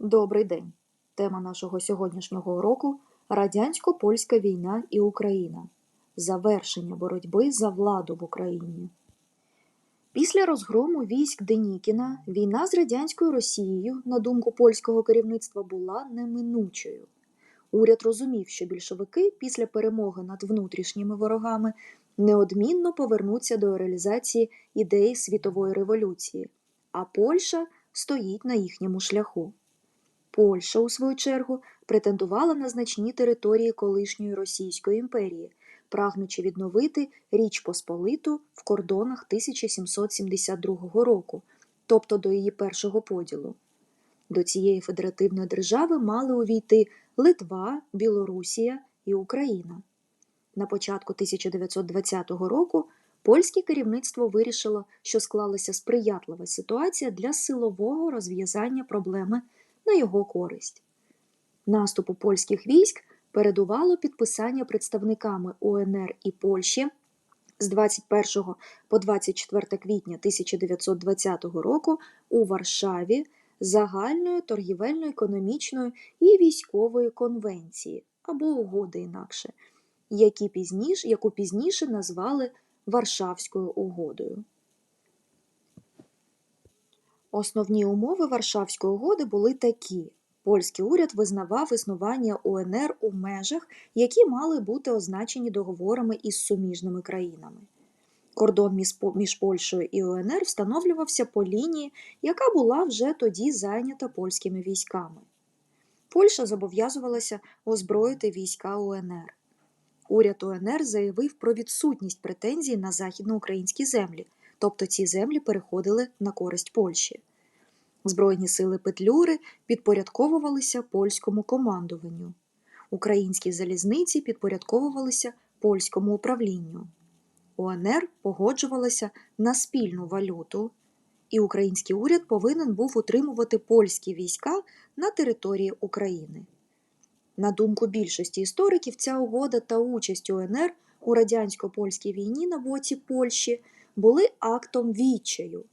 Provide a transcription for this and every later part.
Добрий день. Тема нашого сьогоднішнього уроку Радянсько-польська війна і Україна. Завершення боротьби за владу в Україні. Після розгрому військ Денікіна війна з радянською Росією, на думку польського керівництва, була неминучою. Уряд розумів, що більшовики після перемоги над внутрішніми ворогами неодмінно повернуться до реалізації ідеї світової революції, а Польща стоїть на їхньому шляху. Польща, у свою чергу, претендувала на значні території колишньої Російської імперії, прагнучи відновити Річ Посполиту в кордонах 1772 року, тобто до її першого поділу. До цієї федеративної держави мали увійти Литва, Білорусія і Україна. На початку 1920 року польське керівництво вирішило, що склалася сприятлива ситуація для силового розв'язання проблеми на його користь. Наступу польських військ передувало підписання представниками УНР і Польщі з 21 по 24 квітня 1920 року у Варшаві загальної торгівельно-економічної і військової конвенції або угоди інакше, які пізніше, яку пізніше назвали Варшавською угодою. Основні умови Варшавської угоди були такі: польський уряд визнавав існування УНР у межах, які мали бути означені договорами із суміжними країнами. Кордон між Польщею і УНР встановлювався по лінії, яка була вже тоді зайнята польськими військами. Польща зобов'язувалася озброїти війська УНР. Уряд УНР заявив про відсутність претензій на західноукраїнські землі, тобто ці землі переходили на користь Польщі. Збройні сили Петлюри підпорядковувалися польському командуванню. Українські залізниці підпорядковувалися польському управлінню. УНР погоджувалася на спільну валюту, і український уряд повинен був утримувати польські війська на території України. На думку більшості істориків, ця угода та участь УНР у радянсько-польській війні на боці Польщі були актом відчаю.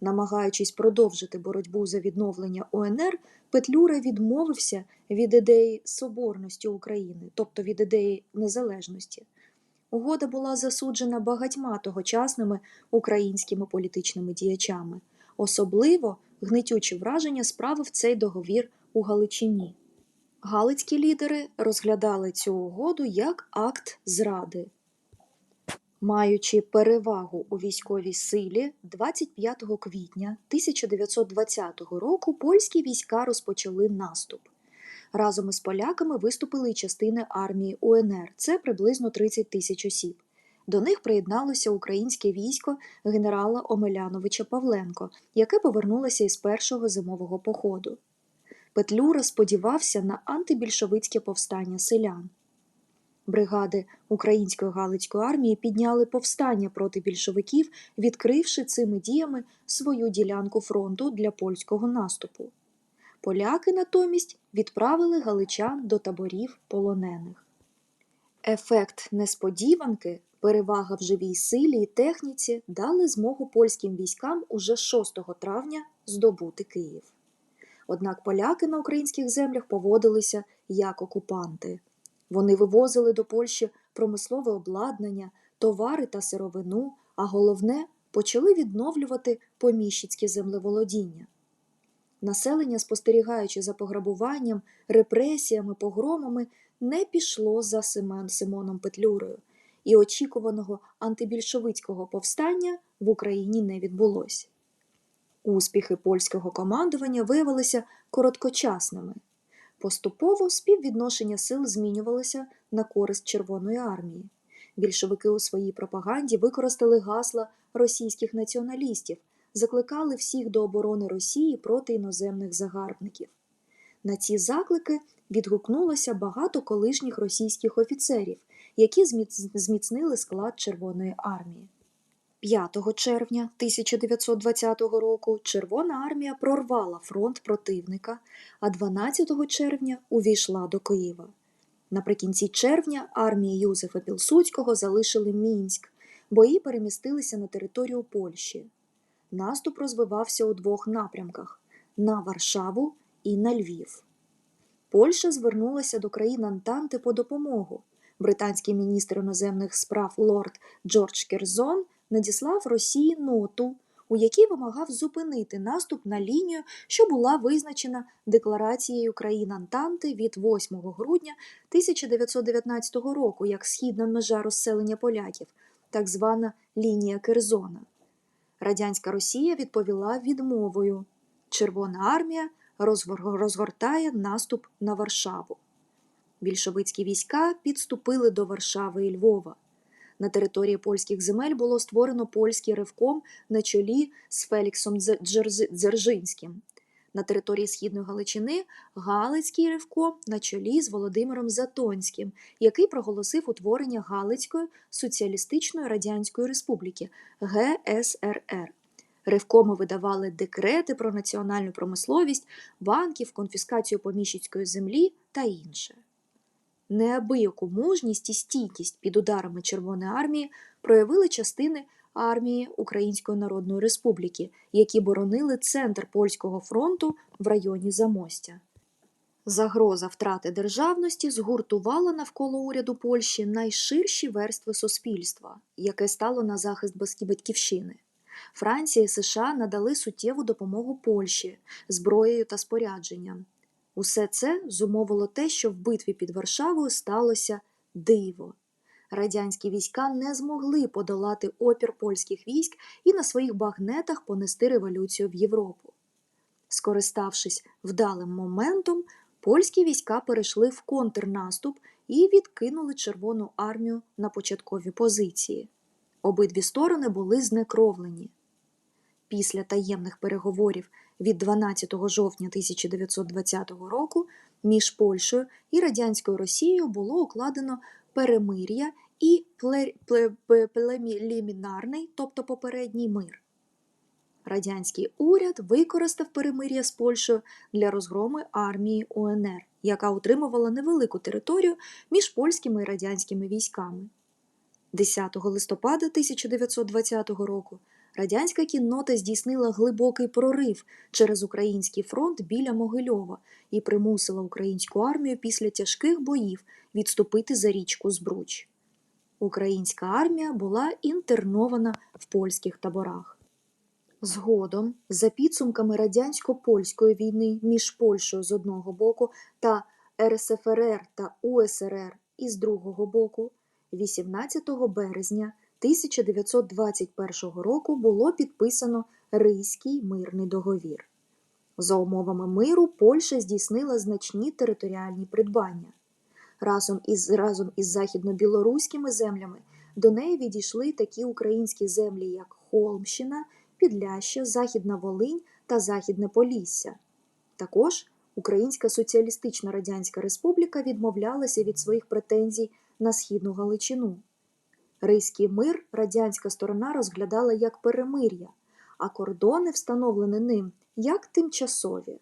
Намагаючись продовжити боротьбу за відновлення УНР, Петлюра відмовився від ідеї соборності України, тобто від ідеї незалежності. Угода була засуджена багатьма тогочасними українськими політичними діячами. Особливо гнитючі враження справив цей договір у Галичині. Галицькі лідери розглядали цю угоду як акт зради. Маючи перевагу у військовій силі, 25 квітня 1920 року польські війська розпочали наступ. Разом із поляками виступили й частини армії УНР, це приблизно 30 тисяч осіб. До них приєдналося українське військо генерала Омеляновича Павленко, яке повернулося із першого зимового походу. Петлюра сподівався на антибільшовицьке повстання селян. Бригади української Галицької армії підняли повстання проти більшовиків, відкривши цими діями свою ділянку фронту для польського наступу. Поляки натомість відправили галичан до таборів полонених. Ефект несподіванки, перевага в живій силі і техніці дали змогу польським військам уже 6 травня здобути Київ. Однак поляки на українських землях поводилися як окупанти. Вони вивозили до Польщі промислове обладнання, товари та сировину, а головне почали відновлювати поміщицьке землеволодіння. Населення, спостерігаючи за пограбуванням, репресіями, погромами, не пішло за Семен Симоном Петлюрою, і очікуваного антибільшовицького повстання в Україні не відбулося. Успіхи польського командування виявилися короткочасними. Поступово співвідношення сил змінювалося на користь Червоної армії. Більшовики у своїй пропаганді використали гасла російських націоналістів, закликали всіх до оборони Росії проти іноземних загарбників. На ці заклики відгукнулося багато колишніх російських офіцерів, які зміцнили склад Червоної армії. 5 червня 1920 року Червона армія прорвала фронт противника, а 12 червня увійшла до Києва. Наприкінці червня армії Юзефа Пілсудського залишили Мінськ, бої перемістилися на територію Польщі. Наступ розвивався у двох напрямках на Варшаву і на Львів. Польща звернулася до країн Антанти по допомогу. Британський міністр іноземних справ лорд Джордж Керзон надіслав Росії ноту, у якій вимагав зупинити наступ на лінію, що була визначена декларацією країн Антанти від 8 грудня 1919 року як східна межа розселення поляків, так звана лінія Керзона. Радянська Росія відповіла відмовою. Червона армія розгортає наступ на Варшаву. Більшовицькі війська підступили до Варшави і Львова. На території польських земель було створено польський ревком на чолі з Феліксом Дзержинським. На території Східної Галичини Галицький ревком на чолі з Володимиром Затонським, який проголосив утворення Галицької соціалістичної радянської республіки ГСРР. Ревкоми видавали декрети про національну промисловість, банків, конфіскацію поміщицької землі та інше. Неабияку мужність і стійкість під ударами Червоної армії проявили частини армії Української Народної Республіки, які боронили центр польського фронту в районі Замостя. Загроза втрати державності згуртувала навколо уряду Польщі найширші верстви суспільства, яке стало на захист батьківщини. Франція і США надали суттєву допомогу Польщі зброєю та спорядженням. Усе це зумовило те, що в битві під Варшавою сталося диво. Радянські війська не змогли подолати опір польських військ і на своїх багнетах понести революцію в Європу. Скориставшись вдалим моментом, польські війська перейшли в контрнаступ і відкинули Червону армію на початкові позиції. Обидві сторони були знекровлені. Після таємних переговорів від 12 жовтня 1920 року між Польщею і радянською Росією було укладено перемир'я і пле- пле- пле- прелімінарний, тобто попередній мир. Радянський уряд використав перемир'я з Польщею для розгрому армії УНР, яка утримувала невелику територію між польськими і радянськими військами. 10 листопада 1920 року радянська кіннота здійснила глибокий прорив через український фронт біля Могильова і примусила українську армію після тяжких боїв відступити за річку Збруч. Українська армія була інтернована в польських таборах. Згодом, за підсумками радянсько-польської війни між Польщею з одного боку та РСФРР та УСРР із другого боку, 18 березня 1921 року було підписано Ризький мирний договір. За умовами миру Польща здійснила значні територіальні придбання. Разом із, разом із західно-білоруськими землями до неї відійшли такі українські землі, як Холмщина, Підляща, Західна Волинь та Західне Полісся. Також Українська Соціалістична Радянська Республіка відмовлялася від своїх претензій на Східну Галичину. Ризький мир радянська сторона розглядала як перемир'я, а кордони, встановлені ним, як тимчасові.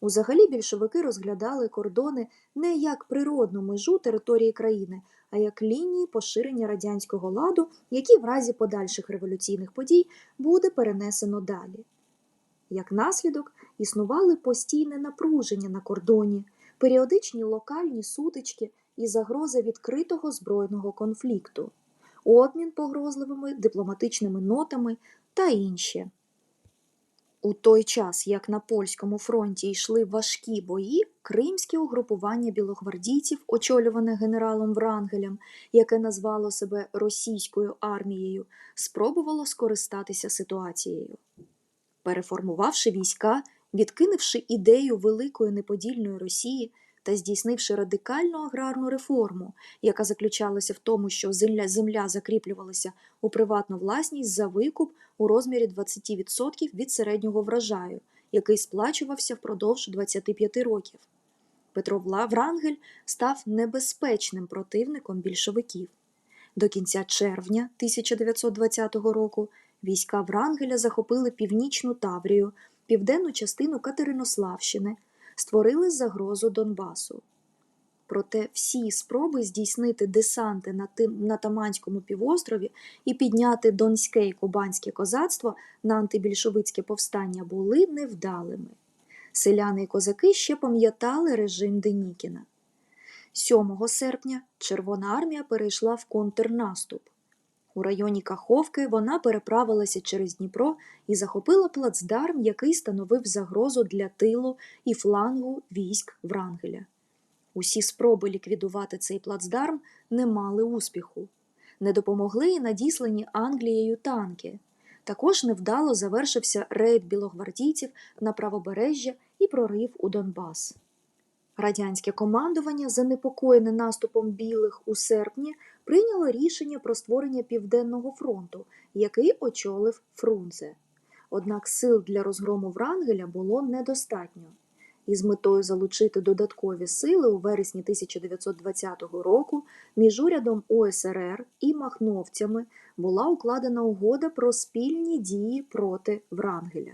Узагалі більшовики розглядали кордони не як природну межу території країни, а як лінії поширення радянського ладу, які в разі подальших революційних подій буде перенесено далі. Як наслідок, існували постійне напруження на кордоні, періодичні локальні сутички і загроза відкритого збройного конфлікту, обмін погрозливими дипломатичними нотами та інші. У той час, як на польському фронті йшли важкі бої, кримське угрупування білогвардійців, очолюване генералом Врангелем, яке назвало себе російською армією, спробувало скористатися ситуацією. Переформувавши війська, відкинувши ідею великої неподільної Росії та здійснивши радикальну аграрну реформу, яка заключалася в тому, що земля, земля закріплювалася у приватну власність за викуп у розмірі 20% від середнього врожаю, який сплачувався впродовж 25 років. Петро Врангель став небезпечним противником більшовиків. До кінця червня 1920 року війська Врангеля захопили північну Таврію, південну частину Катеринославщини, створили загрозу Донбасу. Проте всі спроби здійснити десанти на, тим, на Таманському півострові і підняти Донське і Кубанське козацтво на антибільшовицьке повстання були невдалими. Селяни і козаки ще пам'ятали режим Денікіна. 7 серпня Червона армія перейшла в контрнаступ. У районі Каховки вона переправилася через Дніпро і захопила плацдарм, який становив загрозу для тилу і флангу військ Врангеля. Усі спроби ліквідувати цей плацдарм не мали успіху. Не допомогли і надіслані Англією танки. Також невдало завершився рейд білогвардійців на правобережжя і прорив у Донбас. Радянське командування, занепокоєне наступом білих у серпні, прийняло рішення про створення Південного фронту, який очолив Фрунзе. Однак сил для розгрому Врангеля було недостатньо. І з метою залучити додаткові сили у вересні 1920 року між урядом УСРР і махновцями була укладена угода про спільні дії проти Врангеля.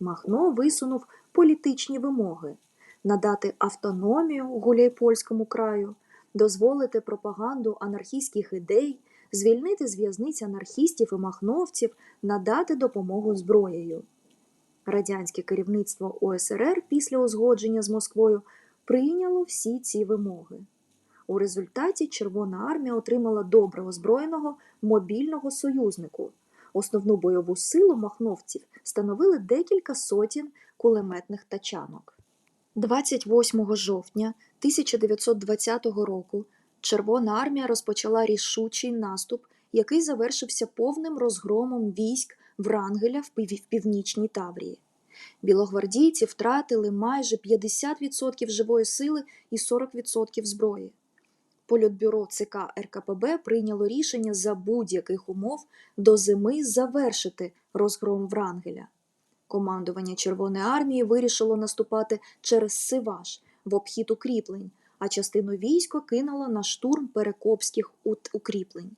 Махно висунув політичні вимоги надати автономію Гуляйпольському краю, дозволити пропаганду анархістських ідей, звільнити з в'язниць анархістів і махновців, надати допомогу зброєю. Радянське керівництво ОСРР після узгодження з Москвою прийняло всі ці вимоги. У результаті Червона армія отримала добре озброєного мобільного союзнику. Основну бойову силу махновців становили декілька сотень кулеметних тачанок. 28 жовтня 1920 року Червона армія розпочала рішучий наступ, який завершився повним розгромом військ Врангеля в північній Таврії. Білогвардійці втратили майже 50% живої сили і 40% зброї. Політбюро ЦК РКПБ прийняло рішення за будь-яких умов до зими завершити розгром Врангеля. Командування Червоної армії вирішило наступати через Сиваш в обхід укріплень, а частину війська кинуло на штурм перекопських укріплень.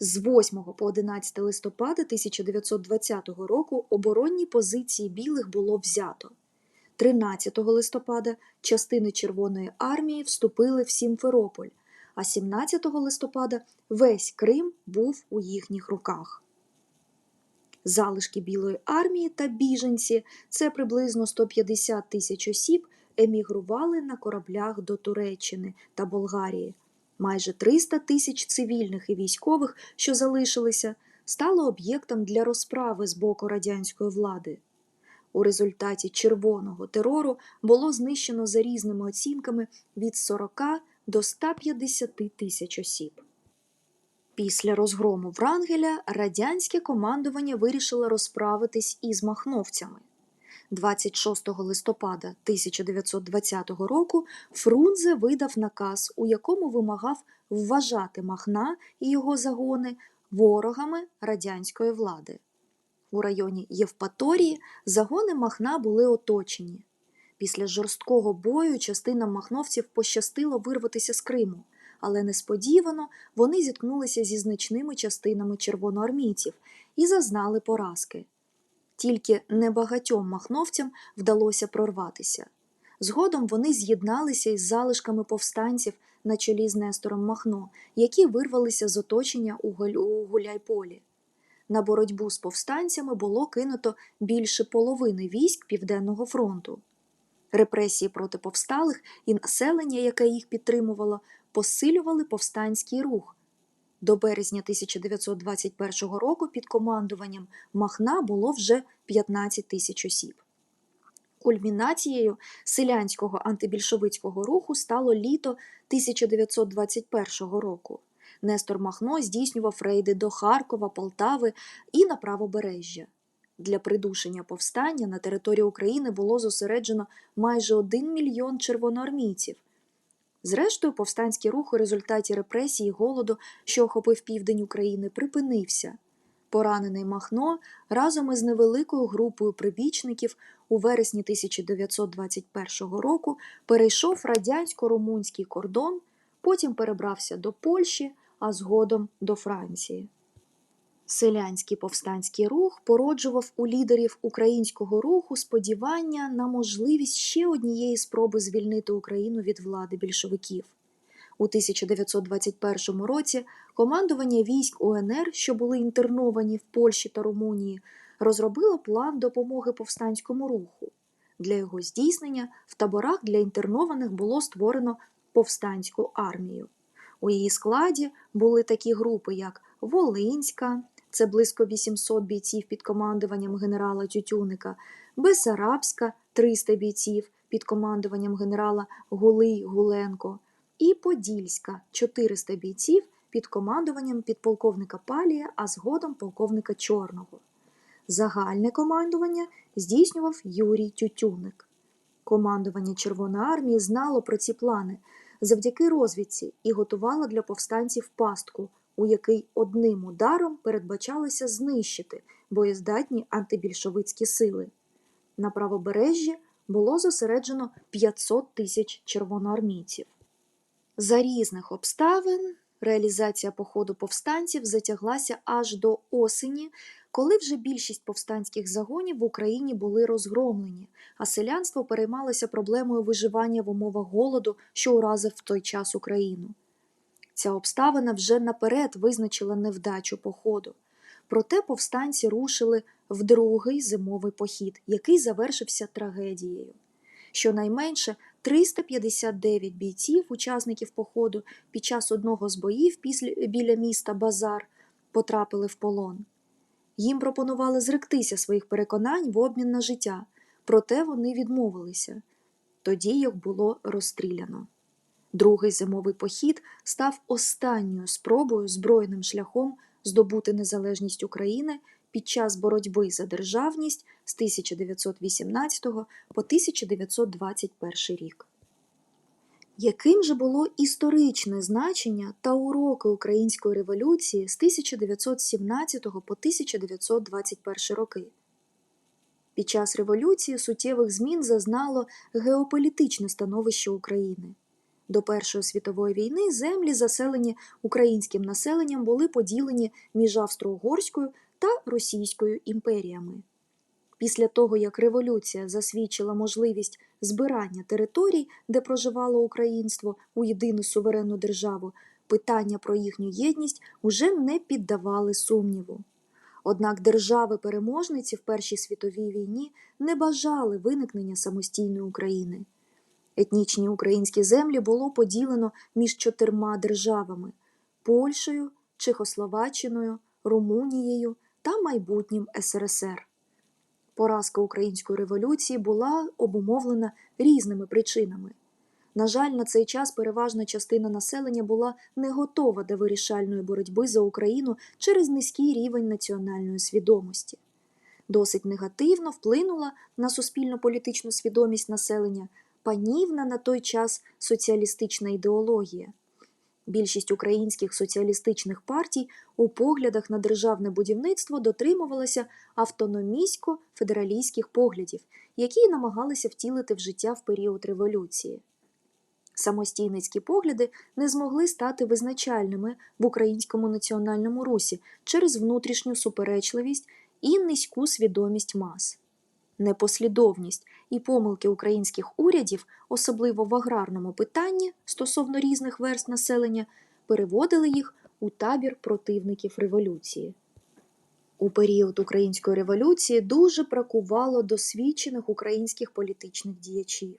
З 8 по 11 листопада 1920 року оборонні позиції білих було взято. 13 листопада частини Червоної армії вступили в Сімферополь, а 17 листопада весь Крим був у їхніх руках. Залишки Білої армії та біженці це приблизно 150 тисяч осіб емігрували на кораблях до Туреччини та Болгарії. Майже 300 тисяч цивільних і військових, що залишилися, стало об'єктом для розправи з боку радянської влади. У результаті червоного терору було знищено за різними оцінками від 40 до 150 тисяч осіб. Після розгрому Врангеля радянське командування вирішило розправитись із махновцями. 26 листопада 1920 року Фрунзе видав наказ, у якому вимагав вважати Махна і його загони ворогами радянської влади. У районі Євпаторії загони Махна були оточені. Після жорсткого бою частинам махновців пощастило вирватися з Криму, але несподівано вони зіткнулися зі значними частинами червоноармійців і зазнали поразки. Тільки небагатьом махновцям вдалося прорватися. Згодом вони з'єдналися із залишками повстанців на чолі з Нестором Махно, які вирвалися з оточення у Гуляйполі. На боротьбу з повстанцями було кинуто більше половини військ Південного фронту. Репресії проти повсталих і населення, яке їх підтримувало, посилювали повстанський рух. До березня 1921 року під командуванням Махна було вже 15 тисяч осіб. Кульмінацією селянського антибільшовицького руху стало літо 1921 року. Нестор Махно здійснював рейди до Харкова, Полтави і на правобережжя. Для придушення повстання на території України було зосереджено майже 1 мільйон червоноармійців. Зрештою, повстанський рух у результаті репресій і голоду, що охопив південь України, припинився. Поранений Махно разом із невеликою групою прибічників у вересні 1921 року перейшов радянсько-румунський кордон, потім перебрався до Польщі, а згодом до Франції. Селянський повстанський рух породжував у лідерів українського руху сподівання на можливість ще однієї спроби звільнити Україну від влади більшовиків. У 1921 році командування військ УНР, що були інтерновані в Польщі та Румунії, розробило план допомоги повстанському руху. Для його здійснення в таборах для інтернованих було створено повстанську армію. У її складі були такі групи, як Волинська, це близько 800 бійців під командуванням генерала Тютюника, Бесарабська 300 бійців під командуванням генерала Гулий Гуленко, і Подільська 400 бійців під командуванням підполковника Палія, а згодом полковника Чорного. Загальне командування здійснював Юрій Тютюник. Командування Червоної армії знало про ці плани завдяки розвідці і готувало для повстанців пастку, у який одним ударом передбачалося знищити боєздатні антибільшовицькі сили. На правобережжі було зосереджено 500 тисяч червоноармійців. За різних обставин реалізація походу повстанців затяглася аж до осені, коли вже більшість повстанських загонів в Україні були розгромлені, а селянство переймалося проблемою виживання в умовах голоду, що уразив в той час Україну. Ця обставина вже наперед визначила невдачу походу. Проте повстанці рушили в другий зимовий похід, який завершився трагедією. Щонайменше 359 бійців, учасників походу, під час одного з боїв біля міста Базар потрапили в полон. Їм пропонували зректися своїх переконань в обмін на життя, проте вони відмовилися. Тоді їх було розстріляно. Другий зимовий похід став останньою спробою збройним шляхом здобути незалежність України під час боротьби за державність з 1918 по 1921 рік. Яким же було історичне значення та уроки Української революції з 1917 по 1921 роки? Під час революції суттєвих змін зазнало геополітичне становище України. До Першої світової війни землі, заселені українським населенням, були поділені між Австро-Угорською та Російською імперіями. Після того, як революція засвідчила можливість збирання територій, де проживало українство у єдину суверенну державу, питання про їхню єдність уже не піддавали сумніву. Однак держави-переможниці в Першій світовій війні не бажали виникнення самостійної України. Етнічні українські землі було поділено між чотирма державами Польщею, Чехословаччиною, Румунією та майбутнім СРСР. Поразка української революції була обумовлена різними причинами. На жаль, на цей час переважна частина населення була не готова до вирішальної боротьби за Україну через низький рівень національної свідомості. Досить негативно вплинула на суспільно-політичну свідомість населення панівна на той час соціалістична ідеологія. Більшість українських соціалістичних партій у поглядах на державне будівництво дотримувалася автономістсько-федералістських поглядів, які намагалися втілити в життя в період революції. Самостійницькі погляди не змогли стати визначальними в українському національному русі через внутрішню суперечливість і низьку свідомість мас. Непослідовність і помилки українських урядів, особливо в аграрному питанні стосовно різних верст населення, переводили їх у табір противників революції. У період української революції дуже бракувало досвідчених українських політичних діячів.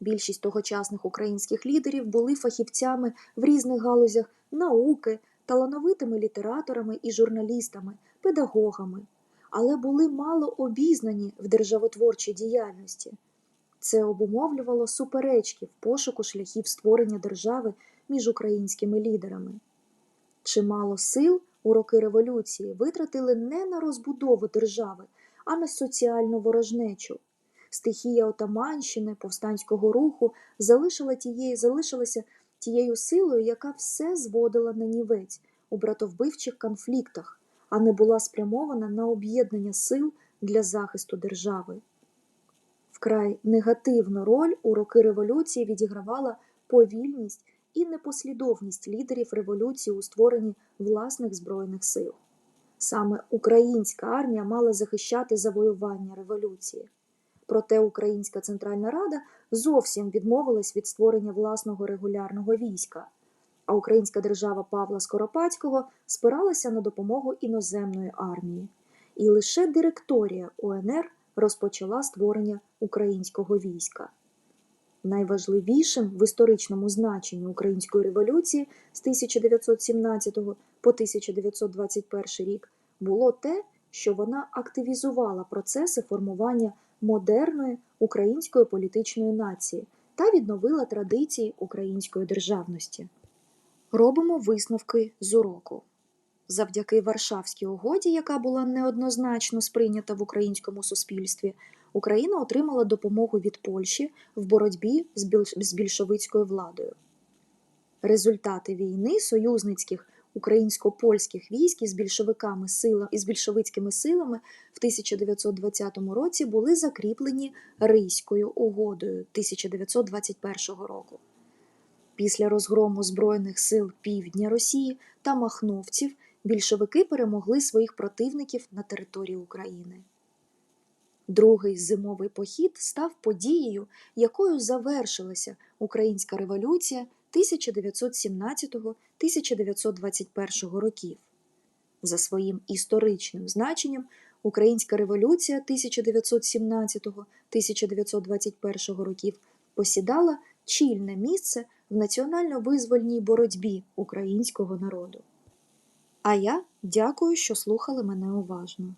Більшість тогочасних українських лідерів були фахівцями в різних галузях науки, талановитими літераторами і журналістами, педагогами але були мало обізнані в державотворчій діяльності. Це обумовлювало суперечки в пошуку шляхів створення держави між українськими лідерами. Чимало сил у роки революції витратили не на розбудову держави, а на соціальну ворожнечу. Стихія Отаманщини, повстанського руху залишила тієї, залишилася тією силою, яка все зводила на нівець у братовбивчих конфліктах, а не була спрямована на об'єднання сил для захисту держави. Вкрай негативну роль у роки революції відігравала повільність і непослідовність лідерів революції у створенні власних збройних сил. Саме українська армія мала захищати завоювання революції. Проте Українська Центральна Рада зовсім відмовилась від створення власного регулярного війська а українська держава Павла Скоропадського спиралася на допомогу іноземної армії, і лише директорія УНР розпочала створення українського війська. Найважливішим в історичному значенні української революції з 1917 по 1921 рік було те, що вона активізувала процеси формування модерної української політичної нації та відновила традиції української державності. Робимо висновки з уроку. Завдяки Варшавській угоді, яка була неоднозначно сприйнята в українському суспільстві, Україна отримала допомогу від Польщі в боротьбі з більшовицькою владою. Результати війни союзницьких українсько-польських військ із більшовиками сила із більшовицькими силами в 1920 році були закріплені Ризькою угодою 1921 року. Після розгрому Збройних сил Півдня Росії та махновців більшовики перемогли своїх противників на території України. Другий зимовий похід став подією, якою завершилася Українська революція 1917-1921 років. За своїм історичним значенням Українська революція 1917-1921 років посідала чільне місце в національно-визвольній боротьбі українського народу. А я дякую, що слухали мене уважно.